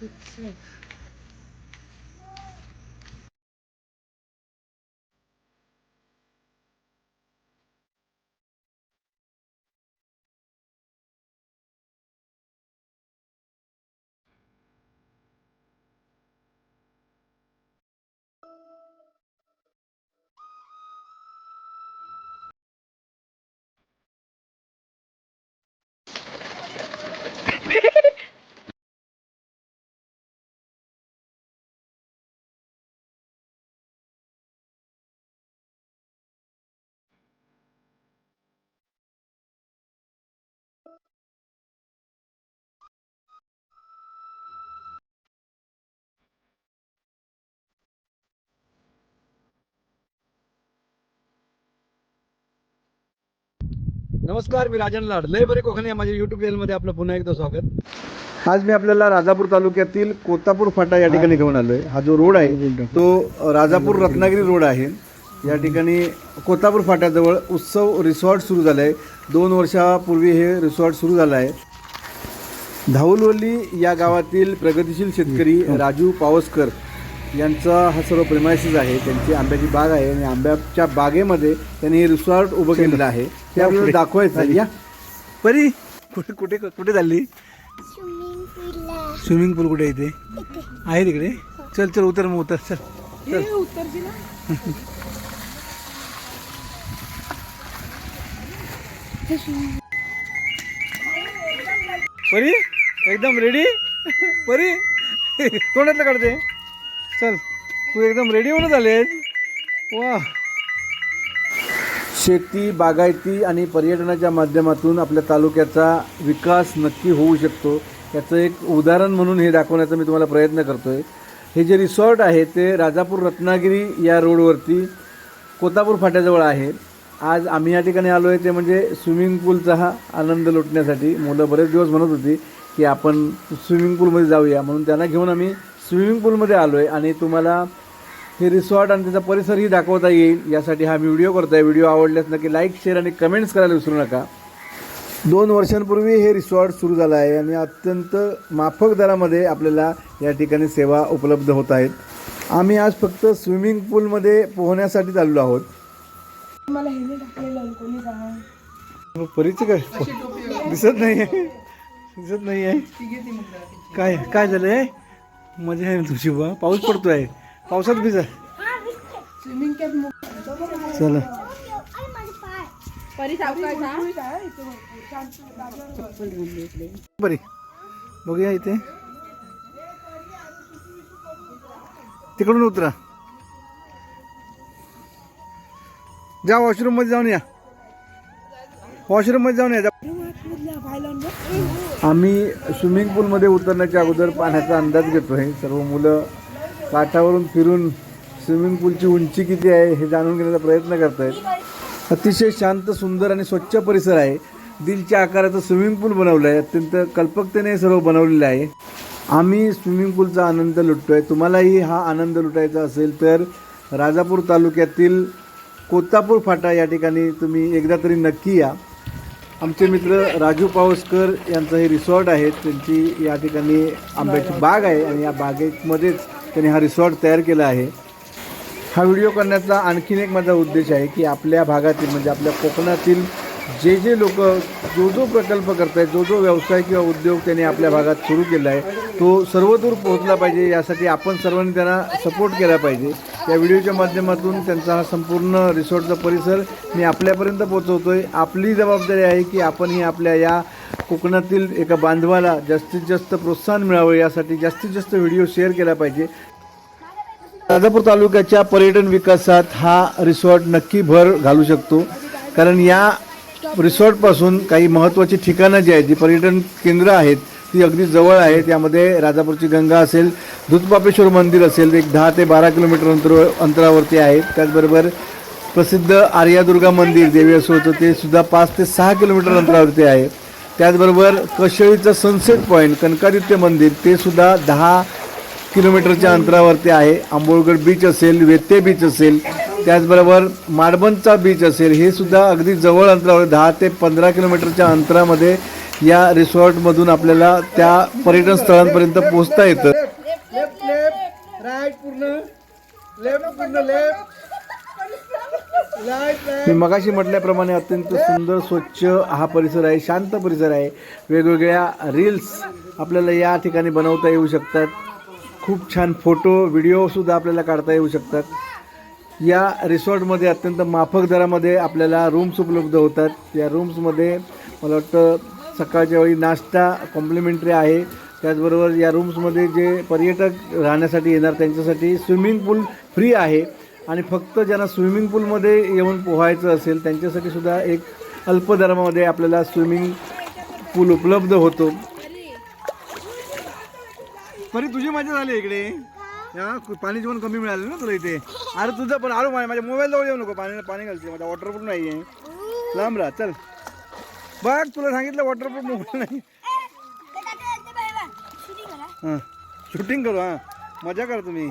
嗯 नमस्कार मी राजन लाड. लय बरे कोकणी माझ्या युट्यूब चॅनलमध्ये आपलं पुन्हा एकदा स्वागत. आज मी आपल्याला राजापूर तालुक्यातील कोतापूर फाटा या ठिकाणी घेऊन आलोय. हा जो रोड आहे तो राजापूर रत्नागिरी रोड आहे. या ठिकाणी कोतापूर फाट्याजवळ उत्सव रिसॉर्ट सुरू झालं आहे दोन वर्षापूर्वी हे रिसॉर्ट सुरू झालं आहे. धाऊलवल्ली या गावातील प्रगतिशील शेतकरी राजू पावसकर यांचा हा सर्व प्रेमायसिस आहे त्यांची आंब्याची बाग आहे आणि आंब्याच्या बागेमध्ये त्यांनी हे रिसॉर्ट उभं केलेलं आहे. ते आपल्याला दाखवायचं. या. परी कुठे कुठे कुठे चालली? स्विमिंग पूलला स्विमिंग पूल कुठे आहे इथे? आहे तिकडे? चल चल उतर मग उतर. चल परी एकदम रेडी परी तोंडातलं काढते. चल तू एकदम रेडी होऊन झालेस. वा शेती बागायती आणि पर्यटनाच्या माध्यमातून आपल्या तालुक्याचा विकास नक्की होऊ शकतो. याचं एक उदाहरण म्हणून हे दाखवण्याचा मी तुम्हाला प्रयत्न करतो आहे हे जे रिसॉर्ट आहे ते राजापूर रत्नागिरी या रोडवरती कोतापूर फाट्याजवळ आहे. आज आम्ही या ठिकाणी आलो आहे ते म्हणजे स्विमिंग पूलचा हा आनंद लुटण्यासाठी. मुलं बरेच दिवस म्हणत होती की आपण स्विमिंग पूलमध्ये जाऊया म्हणून त्यांना घेऊन आम्ही स्विमिंग पूलमध्ये आलो आहे आणि तुम्हाला हे रिसॉर्ट आणि त्याचा परिसरही दाखवता येईल. यासाठी हा मी व्हिडिओ करतो आहे व्हिडिओ आवडल्यास नक्की लाईक शेअर आणि कमेंट्स करायला विसरू नका. दोन वर्षांपूर्वी हे रिसॉर्ट सुरू झालं आहे आणि अत्यंत माफक दरामध्ये आपल्याला या ठिकाणी सेवा उपलब्ध होत आहेत. आम्ही आज फक्त स्विमिंग पूलमध्ये पोहण्यासाठी चाललो आहोत. मला हेने टाकलेलं कोणी सांगा परीच काय दिसत नाही आहे. दिसत नाही आहे काय काय झालं आहे मजा आहे ना तुझी बा. पाऊस पडतोय. पावसात भिजा. स्विमिंग कॅप चला. बरी बघूया इथे. तिकडून उतरा. जा वॉशरूममध्ये जाऊन या. वॉशरूममध्ये जाऊन या. जा. आम्ही स्विमिंग पूलमध्ये उतरण्याच्या अगोदर पाण्याचा अंदाज घेतो आहे सर्व मुलं काठावरून फिरून स्विमिंग पूलची उंची किती आहे हे जाणून घेण्याचा प्रयत्न करत आहेत अतिशय शांत सुंदर आणि स्वच्छ परिसर आहे. दिलच्या आकाराचं स्विमिंग पूल बनवलं आहे अत्यंत कल्पकतेने सर्व बनवलेलं आहे. आम्ही स्विमिंग पूलचा आनंद लुटतो आहे तुम्हालाही हा आनंद लुटायचा असेल तर राजापूर तालुक्यातील कोतापूर फाटा या ठिकाणी तुम्ही एकदा तरी नक्की या. आमचे मित्र राजू पावसकर यांचं हे रिसॉर्ट आहे. त्यांची या ठिकाणी आंब्याची बाग आहे आणि या बागेमध्येच त्यांनी हा रिसॉर्ट तयार केला आहे. हा व्हिडिओ करण्याचा आणखीन एक माझा उद्देश आहे की आपल्या भागातील म्हणजे आपल्या कोकणातील जे जे लोक जो जो प्रकल्प करत आहेत जो जो व्यवसाय किंवा उद्योग त्यांनी आपल्या भागात सुरू केला आहे तो सर्वदूर पोहोचला पाहिजे. यासाठी आपण सर्वांनी त्यांना सपोर्ट केला पाहिजे. या व्हिडिओच्या माध्यमातून त्यांचा हा संपूर्ण रिसॉर्टचा परिसर मी आपल्यापर्यंत पोहोचवतोय. आपली जबाबदारी आहे की आपणही आपल्या या कोकणातील एका बांधवाला जास्तीत जास्त प्रोत्साहन मिळावं यासाठी जास्तीत जास्त व्हिडिओ शेअर केला पाहिजे. राजापूर तालुक्याच्या पर्यटन विकासात हा रिसॉर्ट नक्की भर घालू शकतो. कारण या रिसॉर्टपासून काही महत्त्वाची ठिकाणं जी आहेत जी पर्यटन केंद्र आहेत ती अगदी जवळ आहे. त्यामध्ये राजापूरची गंगा असेल धुतपापेश्वर मंदिर असेल एक दहा ते बारा किलोमीटर अंतर अंतरावरती आहे. त्याचबरोबर प्रसिद्ध आर्यादुर्गा मंदिर देवी असं होतं ते सुद्धा पाच ते सहा किलोमीटर अंतरावरती आहे. त्याचबरोबर कशेळीचं सनसेट पॉईंट कनकादित्य मंदिर ते सुद्धा दहा किलोमीटरच्या अंतरावरती आहे. आंबोळगड बीच असेल वेत्ते बीच असेल त्याचबरोबर माडबनचा बीच असेल हे सुद्धा अगदी जवळ अंतरावर दहा ते पंधरा किलोमीटरच्या अंतरामध्ये या रिसॉर्टमधून आपल्याला त्या पर्यटन स्थळांपर्यंत पोहोचता येतं. मी मगाशी म्हटल्याप्रमाणे अत्यंत सुंदर स्वच्छ हा परिसर आहे शांत परिसर आहे. वेगवेगळ्या रील्स आपल्याला या ठिकाणी बनवता येऊ शकतात. खूप छान फोटो व्हिडिओसुद्धा आपल्याला काढता येऊ शकतात. या रिसॉर्टमध्ये अत्यंत माफक दरामध्ये आपल्याला रूम्स उपलब्ध होतात. या रूम्समध्ये मला वाटतं सकाळच्या वेळी नाश्ता कॉम्प्लिमेंटरी आहे. त्याचबरोबर या रूम्समध्ये जे पर्यटक राहण्यासाठी येणार त्यांच्यासाठी स्विमिंग पूल फ्री आहे. आणि फक्त ज्यांना स्विमिंग पूलमध्ये येऊन पोहायचं असेल त्यांच्यासाठी सुद्धा एक अल्पदरामध्ये आपल्याला स्विमिंग पूल उपलब्ध होतो. परी तुझी मजा झाली इकडे. हा पाणी जेवण कमी मिळालं ना तुला इथे? अरे तुझं पण आलो माझ्या मोबाईल जवळ येऊ नको. पाणी पाणी घालते. माझा वॉटरप्रूफ नाही आहे लांब राहा चल. बघ तुला सांगितलं वॉटरप्रूफ मोबाईल नाही. हां शूटिंग करू हां. मजा करा तुम्ही.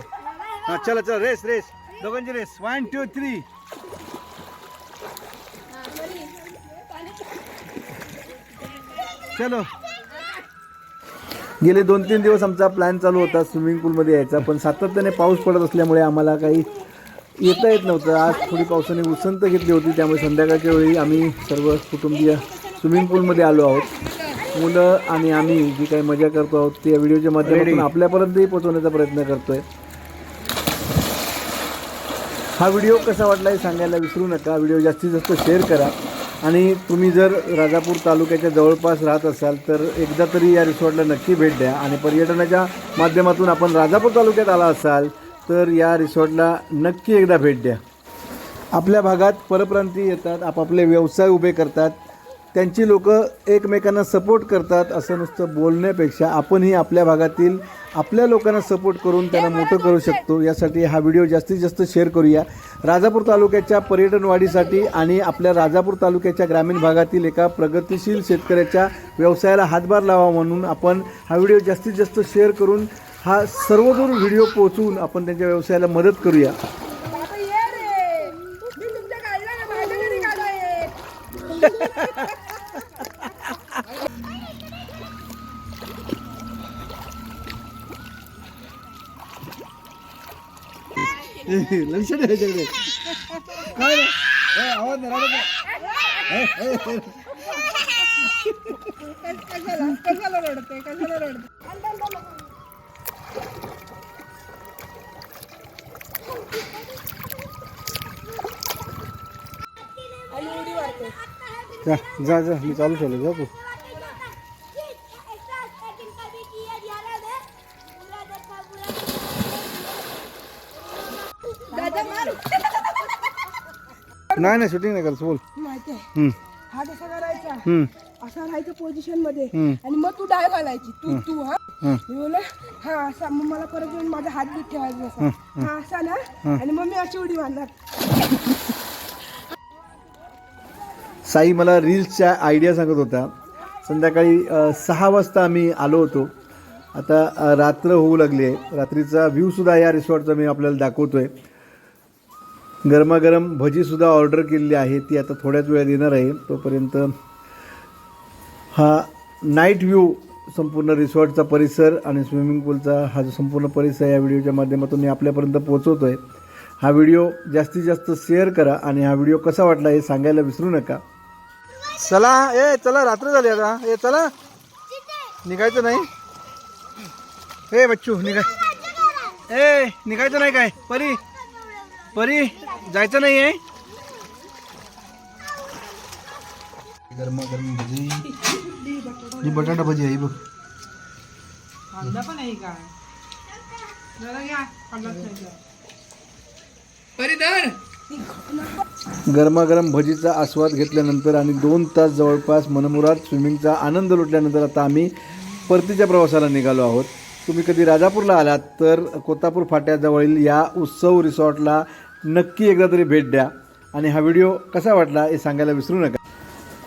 हां चला चला रेस रेस दोघांची रेस वन टू थ्री चलो. गेले दोन तीन दिवस आमचा प्लॅन चालू होता स्विमिंग पूलमध्ये यायचा पण सातत्याने पाऊस पडत असल्यामुळे आम्हाला काही येता येत नव्हतं. आज थोडी पावसाने उसंत घेतली होती त्यामुळे संध्याकाळच्या वेळी आम्ही सर्व कुटुंबीय स्विमिंग पूलमध्ये आलो आहोत. मुलं आणि आम्ही जी काही मजा करतो आहोत ते या व्हिडिओच्या माध्यमातून आपल्यापर्यंतही पोहोचवण्याचा प्रयत्न करतोय. हा व्हिडिओ कसा वाटला हे सांगायला विसरू नका. व्हिडिओ जास्तीत जास्त शेअर करा. आणि तुम्ही जर राजापूर तालुक्याच्या जवळपास राहत असाल तर एकदा तरी या रिसॉर्टला नक्की भेट द्या. आणि पर्यटनाच्या माध्यमातून आपण राजापूर तालुक्यात आला असाल तर या रिसॉर्टला नक्की एकदा भेट द्या. आपल्या भागात परप्रांती येतात आपापले व्यवसाय उभे करतात. त्यांची लोक एकमेकांना सपोर्ट करतात असं नुसतं बोलण्यापेक्षा आपणही आपल्या भागातील आपल्या लोकांना सपोर्ट करून त्यांना मोठं करू शकतो. यासाठी हा व्हिडिओ जास्तीत जास्त शेअर करूया. राजापूर तालुक्याच्या पर्यटन वाढीसाठी आणि आपल्या राजापूर तालुक्याच्या ग्रामीण भागातील एका प्रगतिशील शेतकऱ्याच्या व्यवसायाला हातभार लावा म्हणून आपण हा व्हिडिओ जास्तीत जास्त शेअर करून हा सर्वदूर व्हिडिओ पोहोचवून आपण त्यांच्या व्यवसायाला मदत करूया बाबा ये रे मी तुमच्या गाडीला ना माझ्या घरी गाडा आहे लक्ष द्या जा जा जा मी चालू ठेवलं जा तू. नाही नाही शूटिंग नाही करायचं बोल. माहिती आहे. हम्म, हा कसा करायचा? हम्म, असा राहायचं पोझिशनमध्ये. हम्म. आणि मग तू डाय घालायची तू तू हा? हम्म. मी हा असा. मग मला परत येऊन माझा हात बीत ठेवायचा असा. हा असा ना? आणि मग मी अशी उडी मारणार. साई मला रील्सच्या आयडिया सांगत होता संध्याकाळी सहा वाजता आम्ही आलो होतो. आता रात्र होऊ लागली आहे. रात्रीचा व्ह्यूसुद्धा या रिसॉर्टचा मी आपल्याला दाखवतो आहे गरमागरम भजीसुद्धा ऑर्डर केलेली आहे. ती आता थोड्याच वेळात येणार आहे. तोपर्यंत हा नाईट व्ह्यू संपूर्ण रिसॉर्टचा परिसर आणि स्विमिंग पूलचा हा जो संपूर्ण परिसर या व्हिडिओच्या माध्यमातून मी आपल्यापर्यंत पोहोचवतो आहे हा व्हिडिओ जास्तीत जास्त शेअर करा आणि हा व्हिडिओ कसा वाटला हे सांगायला विसरू नका. चला ए चला रात्र झाली आता. ए चला. निघायचं नाही. ए बच्चू निघाय ए निघायचं नाही काय? परी. परी जायचं नाही आहे गरमा गरम भजी. ही बटाटा भजी आहे बघ. कांदा पण आहे का? जरा घ्या कांदा गरमागरम भजीचा आस्वाद घेतल्यानंतर आणि दोन तास जवळपास मनमुराद स्विमिंगचा आनंद लुटल्यानंतर आता आम्ही परतीच्या प्रवासाला निघालो आहोत. तुम्ही कधी राजापूरला आलात तर कोतापूर फाट्याजवळील या उत्सव रिसॉर्टला नक्की एकदा तरी भेट द्या. आणि हा व्हिडिओ कसा वाटला हे सांगायला विसरू नका.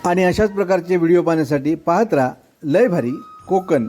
आणि अशाच प्रकारचे व्हिडिओ पाहण्यासाठी पाहत राहा. लय भारी कोकण.